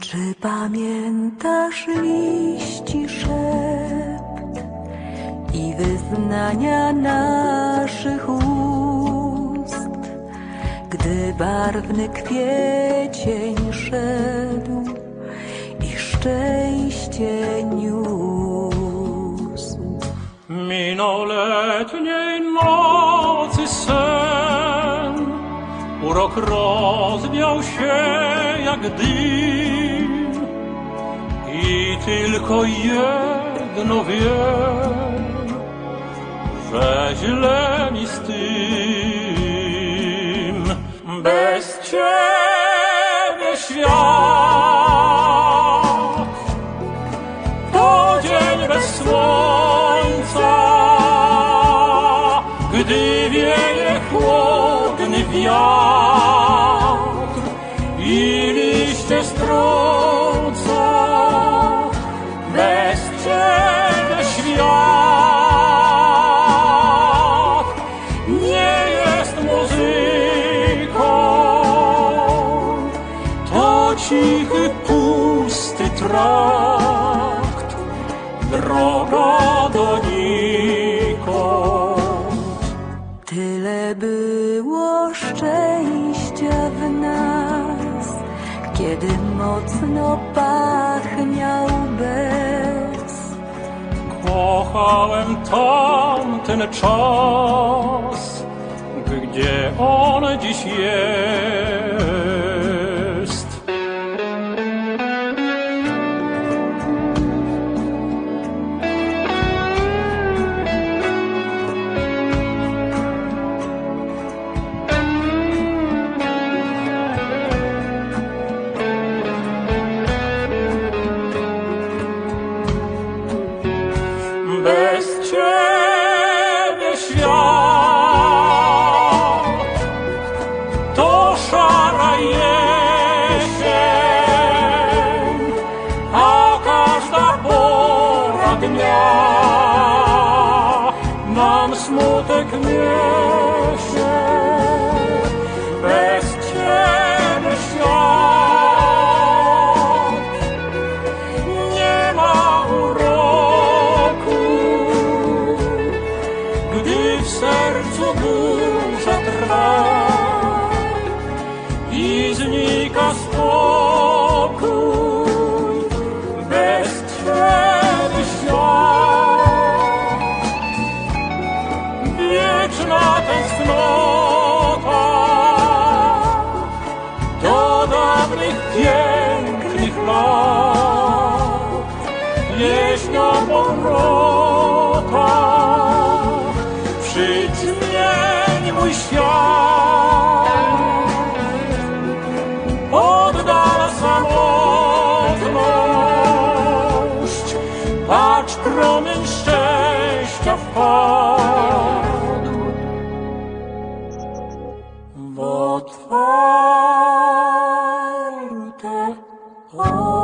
Czy pamiętasz liści szept i wyznania naszych ust, gdy barwny kwiecień szedł i szczęście niósł? Minął letnie urok rozwiał się jak dym i tylko jedno wiem, że źle mi z tym. Bez ciebie świat to dzień bez słońca, gdy wieje wiatr i liście strąca. Bez ciebie świat nie jest muzyką, to cichy, pusty trakt, droga donikąd. Tyle było szczęścia w nas, kiedy mocno pachniał bez. Kochałem tamten czas, gdzie on dziś jest. Nam smutek niesie. Bez ciebie świat nie ma uroku, gdy w sercu burza trwa i znika jasnych, pięknych lat. Pieśnia powrota, przyćmień mój świat. Oddal samotność, patrz promień szczęścia wpadł. Bo Twoje Oh.